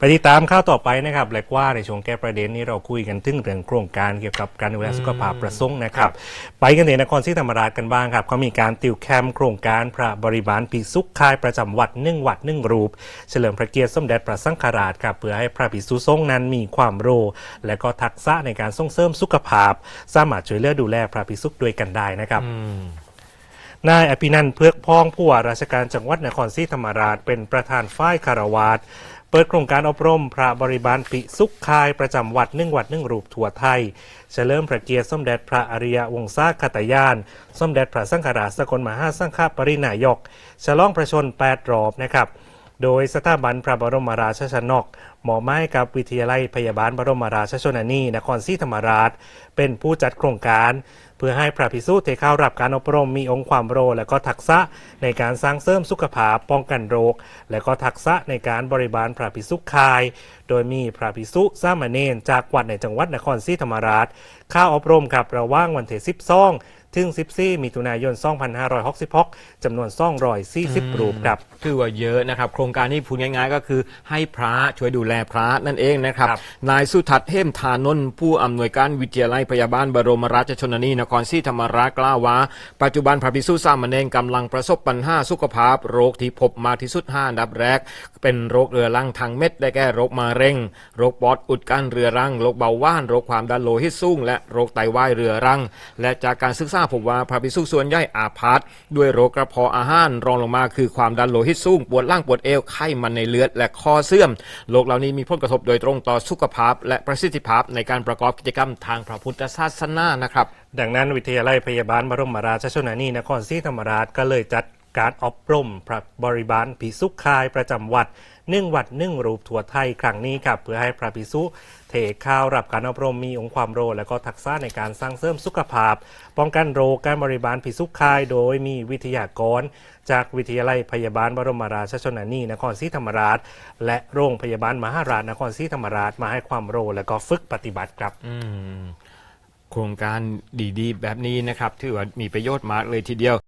ไปติดตามข่าวต่อไปนะครับและว่าในช่วงแก้ประเด็นนี้เราคุยกันถึงเรื่องโครงการเกี่ยวกับการดูแลสุขภาพประสงค์นะครับ ไปกันในนครศรีธรรมราชกันบ้างครับเขามีการติวแคมป์โครงการพระบริบาลปีสุขคายประจำวัดหนึ่งวัดหนึ่งรูป เฉลิมพระเกียรติสมเด็จพระสังฆราชครับเพื่อให้พระภิกษุสงฆ์นั้นมีความรู้และก็ทักษะในการส่งเสริมสุขภาพ สามารถช่วยเหลือดูแลพระภิกษุด้วยกันได้นะครับ นายอภินันท์เพือกพ้องผู้ว่าราชการจังหวัดนครศรีธรรมราชเป็นประธานฝ่ายคารวาสเปิดโครงการอบรม พระบริบาลปิสุขคายประจำวัดนึ่งวัดนึ่งรูปทั่วไทย เฉลิมพระเกียรติสมเด็จพระอริยวงศาคตยาน สมเด็จพระสังฆราชสกลมหาสังฆปรินายก ฉลองประชนแปดรอบนะครับ โดยสถาบันพระบรมราชชนกหมอไม้กับวิทยาลัยพยาบาลบรมราชชนนีนครศรีธรรมราช เป็นผู้จัดโครงการ เพื่อให้พระภิกษุที่เข้ารับการอบรมมีองค์ความรู้และก็ทักษะในการสร้างเสริมสุขภาพป้องกันโรค และก็ทักษะในการบริบาลพระภิกษุคาย โดยมีพระภิกษุสามเณรจากวัดในจังหวัดนครศรีธรรมราช เข้าอบรมกับระหว่างวันที่12 ถึง 14 มิถุนายน 2566จำนวน240รูปครับถือว่าเยอะนะครับ โครงการนี้พูดง่ายๆ ก็คือให้พระช่วยดูแลพระนั่นเองนะครับครับนายสุทัศน์เฮมทานนท์ผู้อำนวยการวิทยาลัยพยาบาลบรมราชชนนีนครศรีธรรมราชกล่าวว่า ปัจจุบันพระภิกษุสามเณรกำลังประสบปัญหาสุขภาพ โรคที่พบมากที่สุดห้าอันดับแรก เป็นโรคเรื้อรังทางเม็ดได้แก่โรคมะเร็ง โรคปอดอุดกั้นเรื้อรังโรคเบาหวานโรคความดันโลหิตสูงและโรคไตวายเรื้อรัง และจากการศึกษาพบว่าพระภิกษุส่วนใหญ่อาพาธด้วยโรคกระเพาะอาหารรองลงมาคือความดันโลหิตสูงปวดร่างปวดเอวไข้มันในเลือดและคอเสื่อมโรคเหล่านี้มีผลกระทบโดยตรงต่อสุขภาพ และประสิทธิภาพในการประกอบกิจกรรมทางพระพุทธศาสนานะครับ ดังนั้นวิทยาลัยพยาบาลบรมราชชนนีนครศรีธรรมราชก็เลยจัด การอบรมพระบริบาลผีสุขคายประจำวัดหนึ่งวัดหนึ่งรูปทั่วไทยครั้งนี้ครับเพื่อให้พระภิกษุเทข้าวรับการอบรมมีองค์ความรู้และก็ทักษะในการสร้างเสริมสุขภาพ ป้องกันโรคการบริบาลผีสุขคาย โดยมีวิทยากร จากวิทยาลัยพยาบาลบรมราชชนนีนครศรีธรรมราช และโรงพยาบาลมหาราชนครศรีธรรมราชมาให้ความรู้และก็ฝึกปฏิบัติครับโครงการดีๆ แบบนี้นะครับถือว่ามีประโยชน์มากเลยทีเดียว